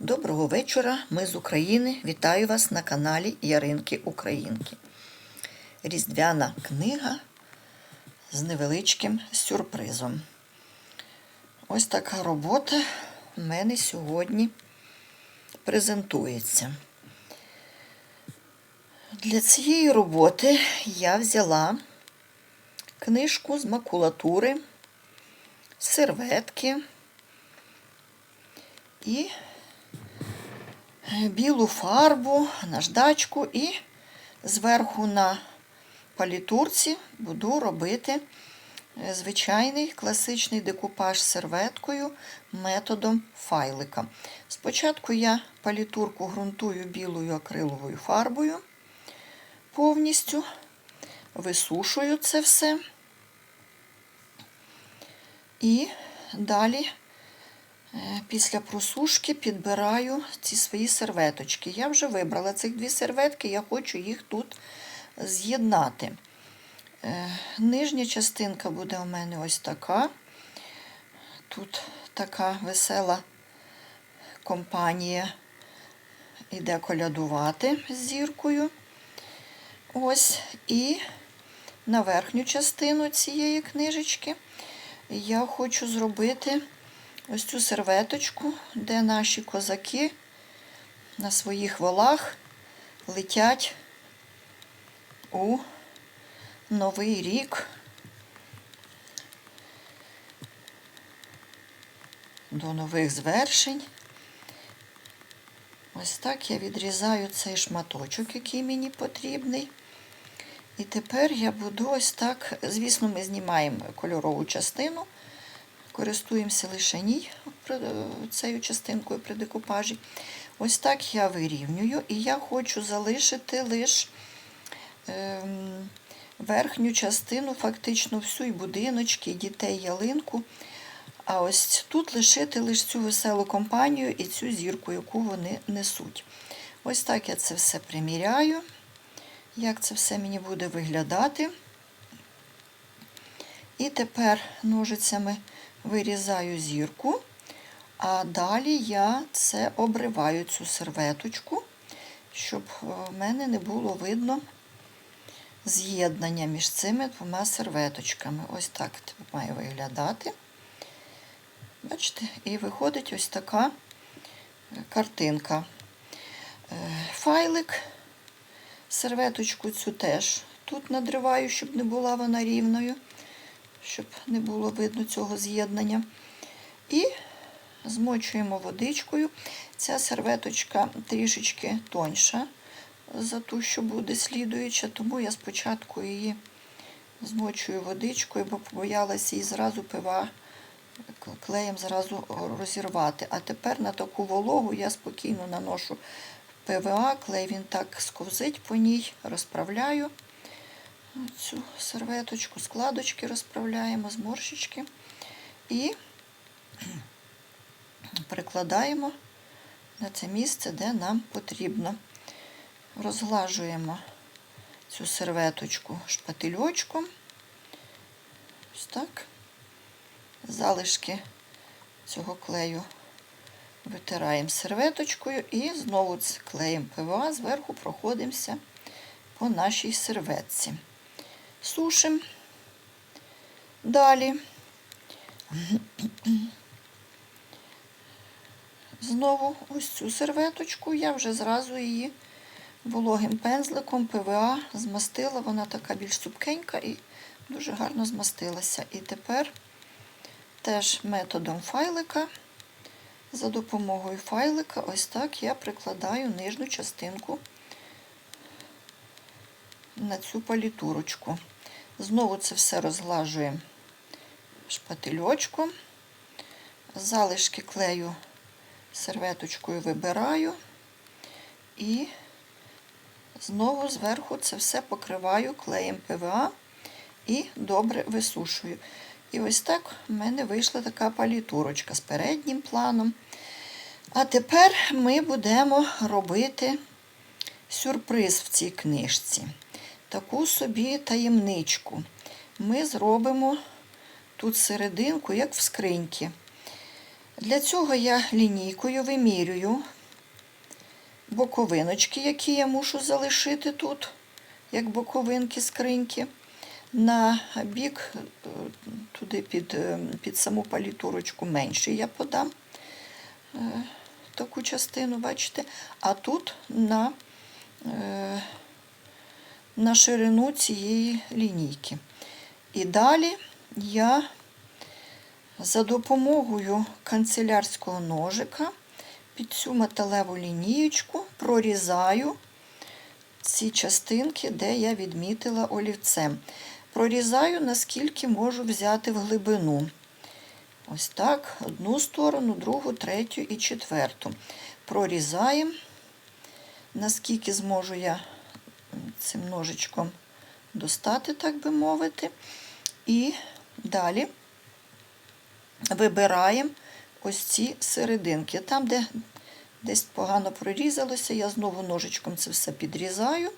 Доброго вечора, ми з України. Вітаю вас на каналі Яринки Українки. Різдвяна книга з невеличким сюрпризом. Ось така робота в мене сьогодні презентується. Для цієї роботи я взяла книжку з макулатури, серветки і білу фарбу, наждачку і зверху на палітурці буду робити е, звичайний класичний декупаж серветкою методом файлика. Спочатку я палітурку ґрунтую білою акриловою фарбою повністю, висушую це все. І далі Після просушки підбираю ці свої серветочки. Я вже вибрала цих дві серветки, я хочу їх тут з'єднати. Е, Нижня частинка буде у мене ось така. Тут така весела компанія іде колядувати з зіркою. Ось, і на верхню частину цієї книжечки я хочу зробити ось цю серветочку, де наші козаки на своїх волах летять у Новий рік. До нових звершень. Ось так я відрізаю цей шматочок, який мені потрібний. І тепер я буду ось так, звісно, ми знімаємо кольорову частину, користуємося лише ній цією частинкою при декупажі. Ось так я вирівнюю, і я хочу залишити лише ем, верхню частину, фактично всю і будиночки, і дітей ялинку. А ось тут лишити лише цю веселу компанію і цю зірку, яку вони несуть. Ось так я це все приміряю, як це все мені буде виглядати. І тепер ножицями вирізаю зірку, а далі я це обриваю цю серветочку, щоб в мене не було видно з'єднання між цими двома серветочками. Ось так має виглядати. Бачите, і виходить ось така картинка. Е, файлик, серветочку цю теж тут надриваю, щоб не була вона рівною щоб не було видно цього з'єднання. І змочуємо водичкою. Ця серветочка трішечки тоньша за ту, що буде слідуюча, тому я спочатку її змочую водичкою, бо побоялася її зразу пива клеєм зразу розірвати. А тепер на таку вологу я спокійно наношу ПВА, клей він так сковзить по ній, розправляю цю серветочку, складочки розправляємо, зморщички і прикладаємо на це місце, де нам потрібно. Розглажуємо цю серветочку шпательочком. Ось так. Залишки цього клею витираємо серветочкою і знову клеєм ПВА зверху проходимося по нашій серветці сушимо. Далі. Знову ось цю серветочку, я вже зразу її вологим пензликом ПВА змастила, вона така більш цупкенька і дуже гарно змастилася. І тепер теж методом файлика, за допомогою файлика, ось так я прикладаю нижню частинку на цю палітурочку. Знову це все розглажуємо шпательочком, залишки клею серветочкою вибираю і знову зверху це все покриваю клеєм ПВА і добре висушую. І ось так в мене вийшла така палітурочка з переднім планом. А тепер ми будемо робити сюрприз в цій книжці таку собі таємничку. Ми зробимо тут серединку, як в скриньці. Для цього я лінійкою вимірюю боковиночки, які я мушу залишити тут, як боковинки скриньки. На бік е, туди під, е, під саму палітурочку менше я подам е, таку частину, бачите, а тут на, на ширину цієї лінійки. І далі я за допомогою канцелярського ножика під цю металеву лінієчку прорізаю ці частинки, де я відмітила олівцем. Прорізаю, наскільки можу взяти в глибину. Ось так, одну сторону, другу, третю і четверту. Прорізаємо, наскільки зможу я цим ножичком достати, так би мовити. І далі вибираємо ось ці серединки. Там, де десь погано прорізалося, я знову ножичком це все підрізаю.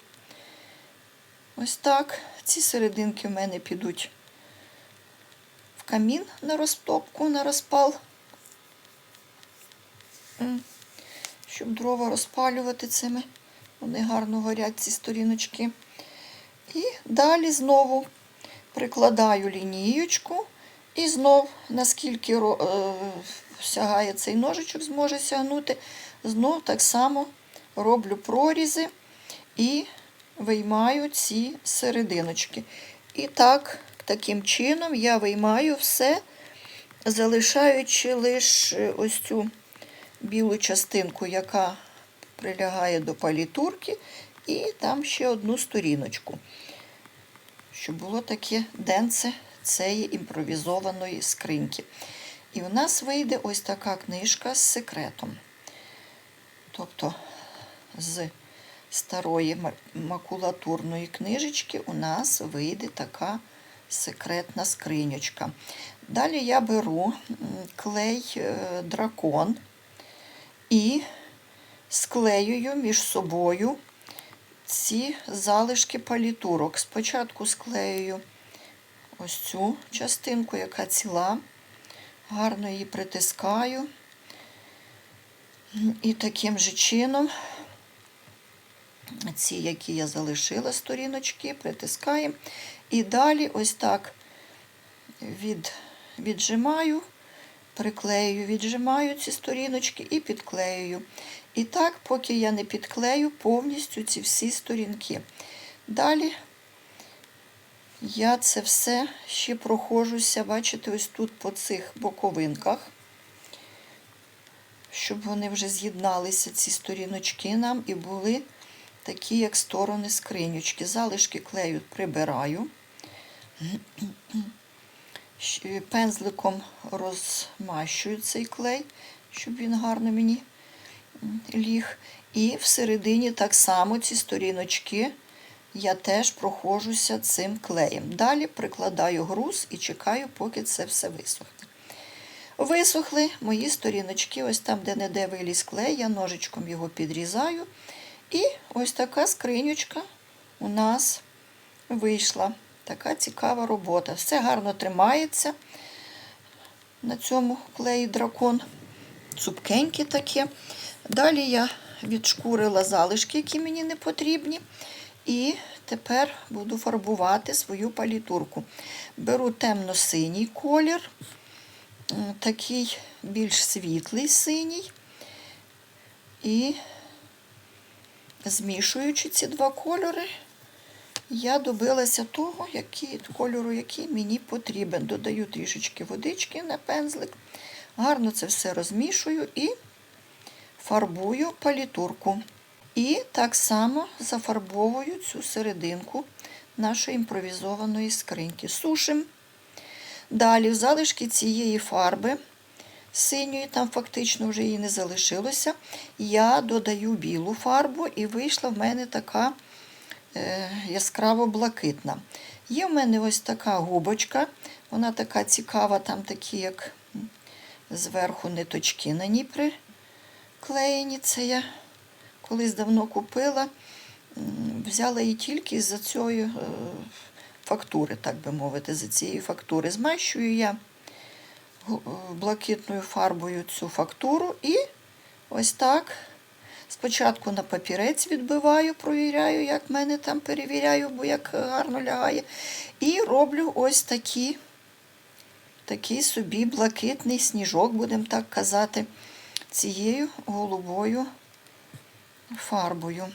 Ось так. Ці серединки в мене підуть в камін на розтопку, на розпал, щоб дрова розпалювати цими. Вони гарно горять, ці сторіночки. І далі знову прикладаю лінієчку і знов, наскільки е, сягає цей ножичок, зможе сягнути, знов так само роблю прорізи і виймаю ці серединочки. І так, таким чином я виймаю все, залишаючи лише ось цю білу частинку, яка прилягає до палітурки, і там ще одну сторіночку, щоб було таке денце цієї імпровізованої скриньки. І в нас вийде ось така книжка з секретом. Тобто з старої макулатурної книжечки у нас вийде така секретна скриньочка. Далі я беру клей е, дракон і склеюю між собою ці залишки палітурок. Спочатку склеюю ось цю частинку, яка ціла, гарно її притискаю. І таким же чином ці, які я залишила сторіночки, притискаємо. І далі ось так від, віджимаю, приклею, віджимаю ці сторіночки і підклеюю. І так, поки я не підклею повністю ці всі сторінки. Далі я це все ще проходжуся, бачите, ось тут по цих боковинках, щоб вони вже з'єдналися, ці сторіночки нам, і були такі, як сторони скринючки. Залишки клею прибираю. Пензликом розмащую цей клей, щоб він гарно мені ліг. І всередині так само ці сторіночки я теж проходжуся цим клеєм. Далі прикладаю груз і чекаю, поки це все висохне. Висохли мої сторіночки, ось там, де не де виліз клей, я ножичком його підрізаю. І ось така скринючка у нас вийшла. Така цікава робота. Все гарно тримається на цьому клеї дракон. Цупкеньке таке. Далі я відшкурила залишки, які мені не потрібні. І тепер буду фарбувати свою палітурку. Беру темно-синій колір, такий більш світлий синій. І змішуючи ці два кольори, я добилася того, який, кольору, який мені потрібен. Додаю трішечки водички на пензлик, гарно це все розмішую і фарбую палітурку. І так само зафарбовую цю серединку нашої імпровізованої скриньки. Сушим. Далі в залишки цієї фарби синьої, там фактично вже її не залишилося, я додаю білу фарбу і вийшла в мене така е, яскраво блакитна. Є в мене ось така губочка, вона така цікава, там такі, як зверху ниточки на ній приклеєні. Це я колись давно купила, взяла її тільки за цієї е, фактури, так би мовити, за цієї фактури. Змащую я е, блакитною фарбою цю фактуру і ось так. Спочатку на папірець відбиваю, провіряю, як в мене там перевіряю, бо як гарно лягає. І роблю ось такі, такий собі блакитний сніжок, будемо так казати, цією голубою фарбою.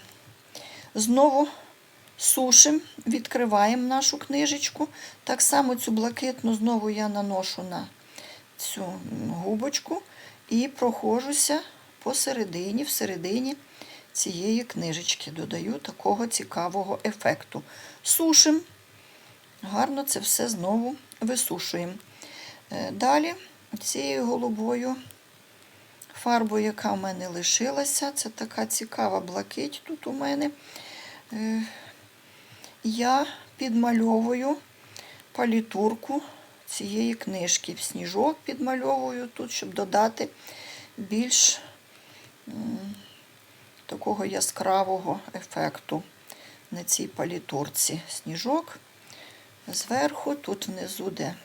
Знову сушимо, відкриваємо нашу книжечку. Так само цю блакитну знову я наношу на цю губочку і проходжуся посередині, всередині цієї книжечки. Додаю такого цікавого ефекту. Сушимо. Гарно це все знову висушуємо. Е, Далі цією голубою фарбою, яка в мене лишилася, це така цікава блакить тут у мене. Е, Я підмальовую палітурку цієї книжки. Сніжок підмальовую тут, щоб додати більш такого яскравого ефекту на цій палітурці. Сніжок зверху, тут внизу, де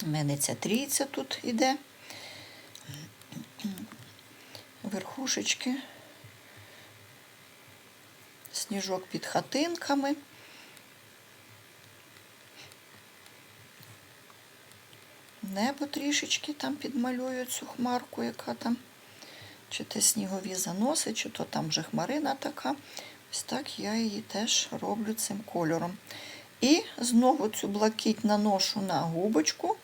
в мене ця трійця тут іде. Верхушечки. Сніжок під хатинками. Небо трішечки там підмалюю цю хмарку, яка там, чи те снігові заноси, чи то там вже хмарина така. Ось так я її теж роблю цим кольором. І знову цю блакить наношу на губочку.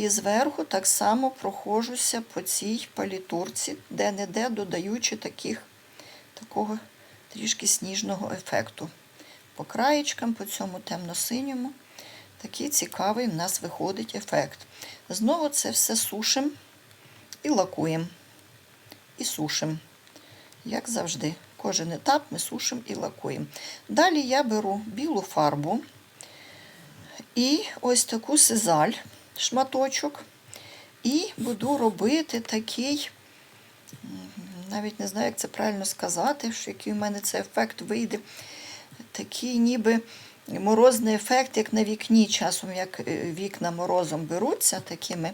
І зверху так само проходжуся по цій палітурці, де-не-де додаючи таких, такого трішки сніжного ефекту. По краєчкам, по цьому темно-синьому. Такий цікавий в нас виходить ефект. Знову це все сушимо і лакуємо. І сушимо. Як завжди, кожен етап ми сушимо і лакуємо. Далі я беру білу фарбу і ось таку сизаль, шматочок, і буду робити такий, навіть не знаю, як це правильно сказати, що який у мене цей ефект вийде. Такий ніби морозний ефект, як на вікні, часом, як е, вікна морозом беруться, такими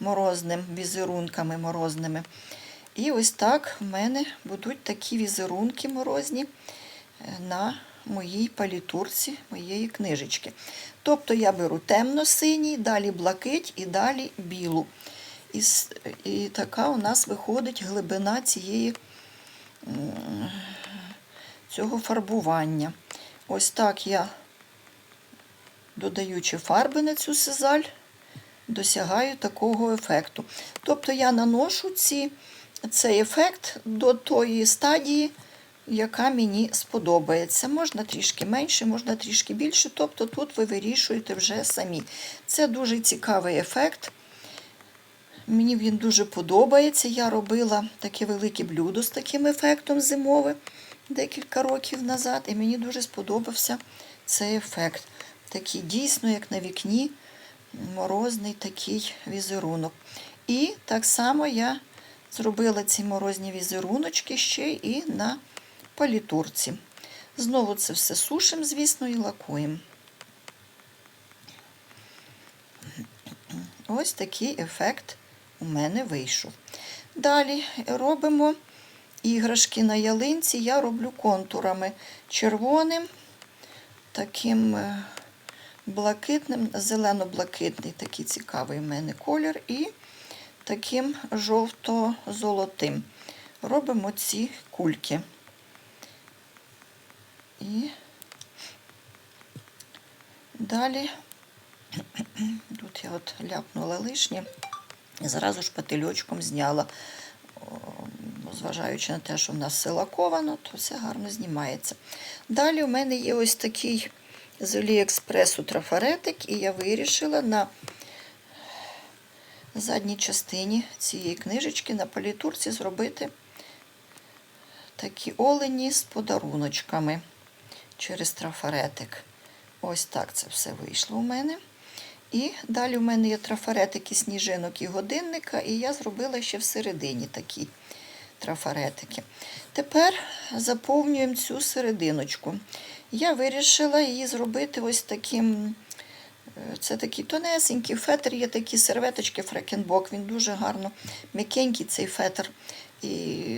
морозним візерунками морозними. І ось так в мене будуть такі візерунки морозні е, на моїй палітурці моєї книжечки. Тобто я беру темно-синій, далі блакить і далі білу. І, і така у нас виходить глибина цієї, цього фарбування. Ось так я, додаючи фарби на цю сизаль, досягаю такого ефекту. Тобто я наношу ці, цей ефект до тої стадії, яка мені сподобається. Можна трішки менше, можна трішки більше. Тобто тут ви вирішуєте вже самі. Це дуже цікавий ефект. Мені він дуже подобається. Я робила таке велике блюдо з таким ефектом зимове декілька років назад, і мені дуже сподобався цей ефект. Такий дійсно, як на вікні, морозний такий візерунок. І так само я зробила ці морозні візеруночки ще і на палітурці. Знову це все сушимо, звісно, і лакуємо. Ось такий ефект у мене вийшов. Далі робимо іграшки на ялинці. Я роблю контурами червоним, таким е, блакитним, зелено-блакитний, такий цікавий в мене колір, і таким жовто-золотим. Робимо ці кульки. І далі тут я от ляпнула лишнє, і зразу ж пательочком зняла. Зважаючи на те, що в нас все лаковано, то все гарно знімається. Далі у мене є ось такий з Аліекспресу трафаретик, і я вирішила на задній частині цієї книжечки на палітурці зробити такі олені з подаруночками через трафаретик. Ось так це все вийшло у мене. І далі у мене є трафаретики сніжинок і годинника, і я зробила ще всередині такі трафаретики. Тепер заповнюємо цю серединочку. Я вирішила її зробити ось таким Це такі тонесенькі, фетр є такі серветочки фрекенбок. Він дуже гарно м'якенький цей фетр. І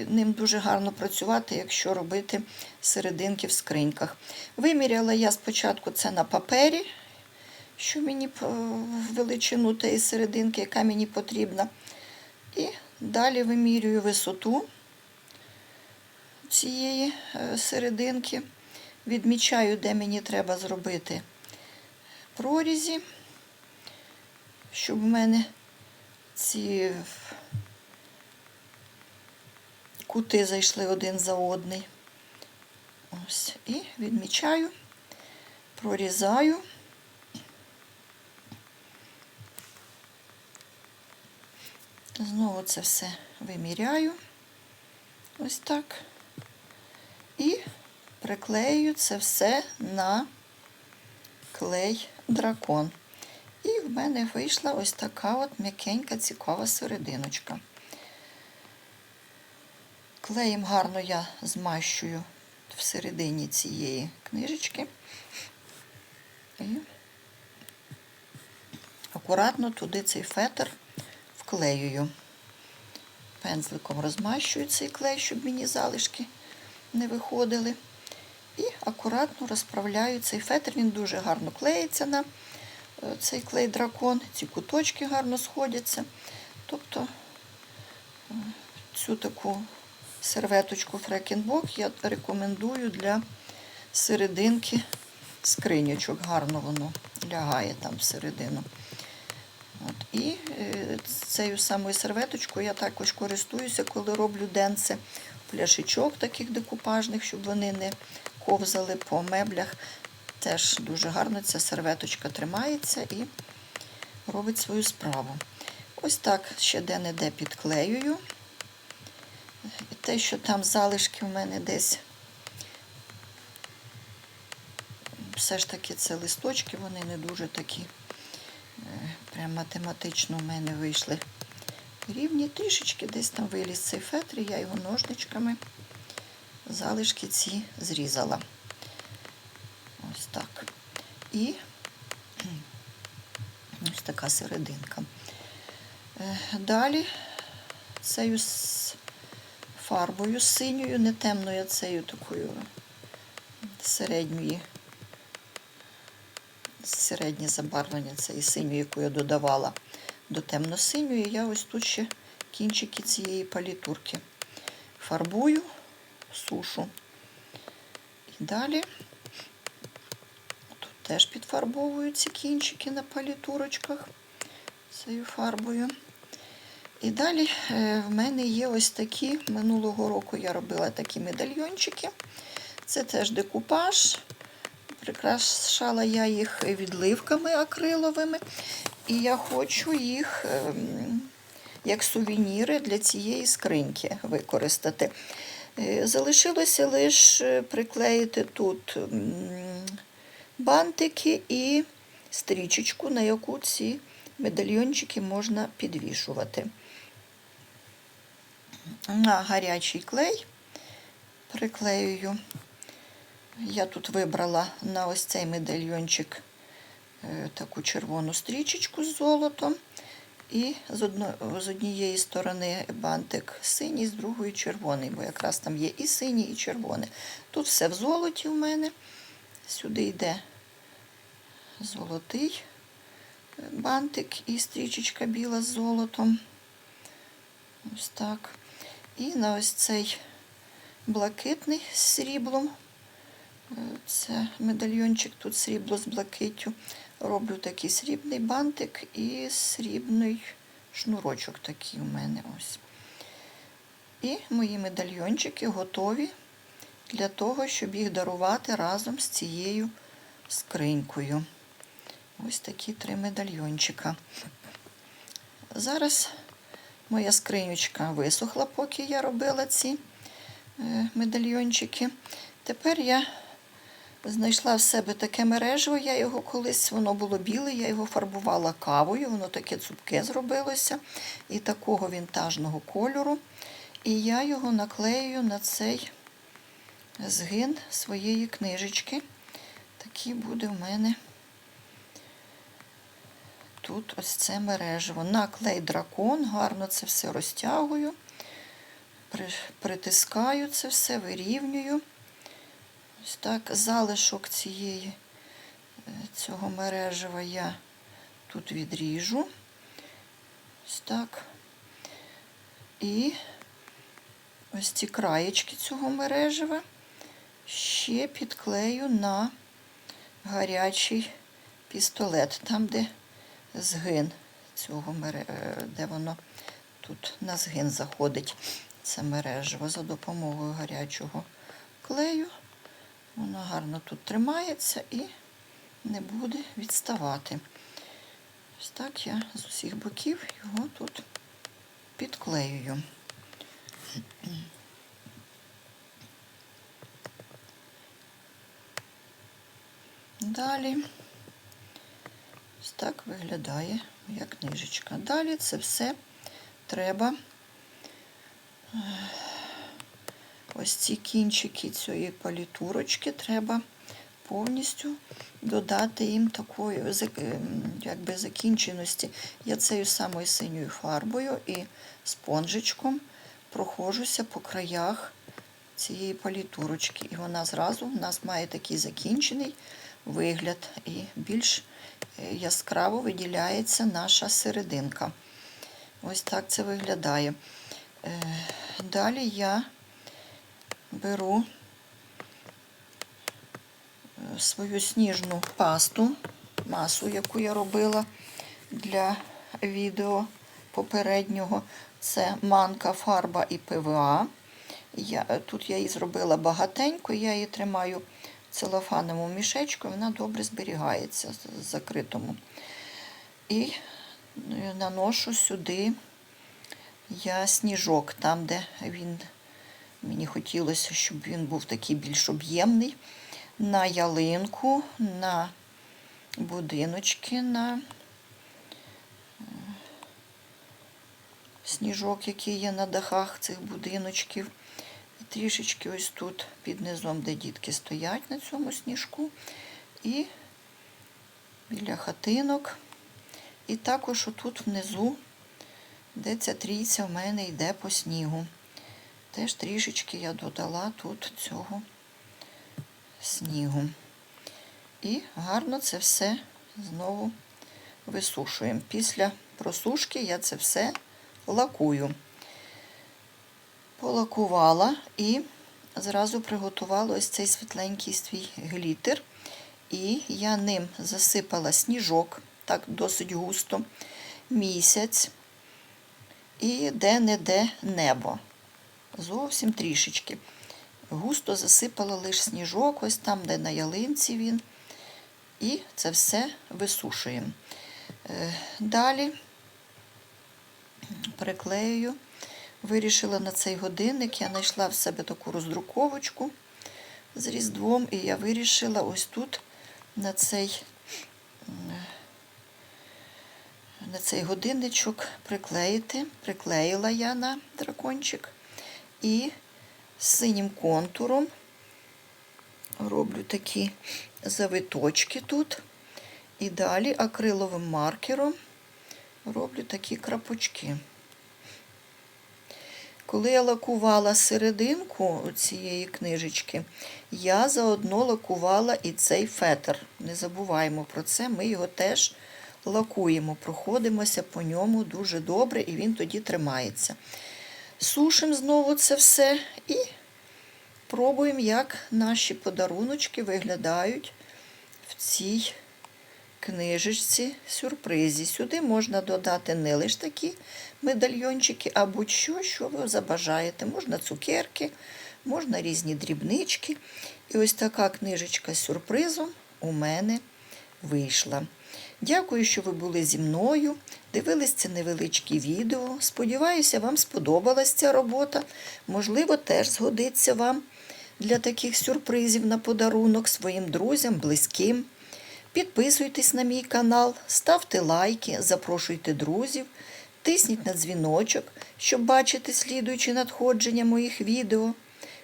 ним дуже гарно працювати, якщо робити серединки в скриньках. Виміряла я спочатку це на папері, що мені величину тієї серединки, яка мені потрібна. І далі вимірюю висоту цієї е, серединки. Відмічаю, де мені треба зробити прорізі, щоб в мене ці кути зайшли один за одний. Ось. І відмічаю, прорізаю. Знову це все виміряю. Ось так. І приклею це все на клей дракон. І в мене вийшла ось така от м'якенька цікава серединочка. Клеєм гарно я змащую всередині цієї книжечки. І акуратно туди цей фетр вклеюю. Пензликом розмащую цей клей, щоб мені залишки не виходили. І акуратно розправляю цей фетр. Він дуже гарно клеїться на е, цей клей дракон. Ці куточки гарно сходяться. Тобто е, цю таку серветочку фрекенбок я рекомендую для серединки скриньочок. Гарно воно лягає там всередину. От. І е, цією самою серветочкою я також користуюся, коли роблю денце пляшечок таких декупажних, щоб вони не ковзали по меблях. Теж дуже гарно ця серветочка тримається і робить свою справу. Ось так ще де-не-де підклеюю. І те, що там залишки в мене десь, все ж таки це листочки, вони не дуже такі, е, прям математично в мене вийшли рівні. Трішечки десь там виліз цей фетр, я його ножничками залишки ці зрізала. Ось так. І ось така серединка. Е, Далі цією фарбою синьою, не темною, а цією такою середньої, середнє забарвлення цієї синьої, яку я додавала до темно-синьої, я ось тут ще кінчики цієї палітурки фарбую, сушу. І далі тут теж підфарбовую ці кінчики на палітурочках цією фарбою. І далі е, в мене є ось такі, минулого року я робила такі медальйончики. Це теж декупаж. Прикрашала я їх відливками акриловими. І я хочу їх ем, як сувеніри для цієї скриньки використати. Е, Залишилося лише приклеїти тут бантики і стрічечку, на яку ці медальйончики можна підвішувати. На гарячий клей приклеюю. Я тут вибрала на ось цей медальйончик е, таку червону стрічечку з золотом. І з, одно, з однієї сторони бантик синій, з другої червоний, бо якраз там є і синій, і червоний. Тут все в золоті в мене. Сюди йде золотий бантик і стрічечка біла з золотом. Ось так. І на ось цей блакитний з сріблом. Е, Це медальйончик, тут срібло з блакиттю. Роблю такий срібний бантик і срібний шнурочок такий у мене ось. І мої медальйончики готові для того, щоб їх дарувати разом з цією скринькою. Ось такі три медальйончика. Зараз моя скринючка висохла, поки я робила ці е, медальйончики. Тепер я знайшла в себе таке мережево, я його колись, воно було біле, я його фарбувала кавою, воно таке цупке зробилося, і такого вінтажного кольору. І я його наклею на цей згин своєї книжечки. Такий буде в мене тут ось це мережево. На клей дракон, гарно це все розтягую, притискаю це все, вирівнюю. Ось так, залишок цієї, е, цього мережева я тут відріжу. Ось так. І ось ці краєчки цього мережева ще підклею на гарячий пістолет, там, де згин цього е, де воно тут на згин заходить це мережево за допомогою гарячого клею. Воно гарно тут тримається і не буде відставати. Ось так я з усіх боків його тут підклеюю. Далі ось так виглядає моя книжечка. Далі це все треба е, ось ці кінчики цієї палітурочки треба повністю додати їм такої ем, якби, закінченості. Я цією самою синьою фарбою і спонжичком проходжуся по краях цієї палітурочки. І вона зразу в нас має такий закінчений вигляд і більш е, яскраво виділяється наша серединка. Ось так це виглядає. Е, Далі я беру е, свою сніжну пасту, масу, яку я робила для відео попереднього. Це манка, фарба і ПВА. Я, е, тут я її зробила багатенько, я її тримаю в целофановому мішечку, вона добре зберігається в закритому. І е, наношу сюди я сніжок, там, де він, мені хотілося, щоб він був такий більш об'ємний, на ялинку, на будиночки, на е, сніжок, який є на дахах цих будиночків. І трішечки ось тут під низом, де дітки стоять на цьому сніжку. І біля хатинок. І також отут внизу, де ця трійця в мене йде по снігу. Теж трішечки я додала тут цього снігу. І гарно це все знову висушуємо. Після просушки я це все лакую. Полакувала і зразу приготувала ось цей світленький свій глітер. І я ним засипала сніжок, так досить густо, місяць і де-не-де небо. Зовсім трішечки. Густо засипала лише сніжок, ось там, де на ялинці він. І це все висушуємо. Е, Далі приклею. Вирішила на цей годинник, я знайшла в себе таку роздруковочку з різдвом, і я вирішила ось тут на цей, на цей годинничок приклеїти. Приклеїла я на дракончик і синім контуром роблю такі завиточки тут. І далі акриловим маркером роблю такі крапочки. Коли я лакувала серединку цієї книжечки, я заодно лакувала і цей фетр. Не забуваємо про це, ми його теж лакуємо, проходимося по ньому дуже добре, і він тоді тримається. Сушимо знову це все і пробуємо, як наші подаруночки виглядають в цій книжечці сюрпризі. Сюди можна додати не лише такі медальйончики, а будь-що, що ви забажаєте. Можна цукерки, можна різні дрібнички. І ось така книжечка з сюрпризом у мене вийшла. Дякую, що ви були зі мною. Дивились це невеличке відео. Сподіваюся, вам сподобалась ця робота. Можливо, теж згодиться вам для таких сюрпризів на подарунок своїм друзям, близьким. Підписуйтесь на мій канал, ставте лайки, запрошуйте друзів, тисніть на дзвіночок, щоб бачити слідуючі надходження моїх відео.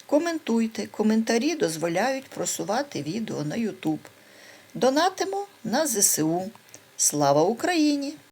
Коментуйте, коментарі дозволяють просувати відео на YouTube. Донатимо на ЗСУ. Слава Україні!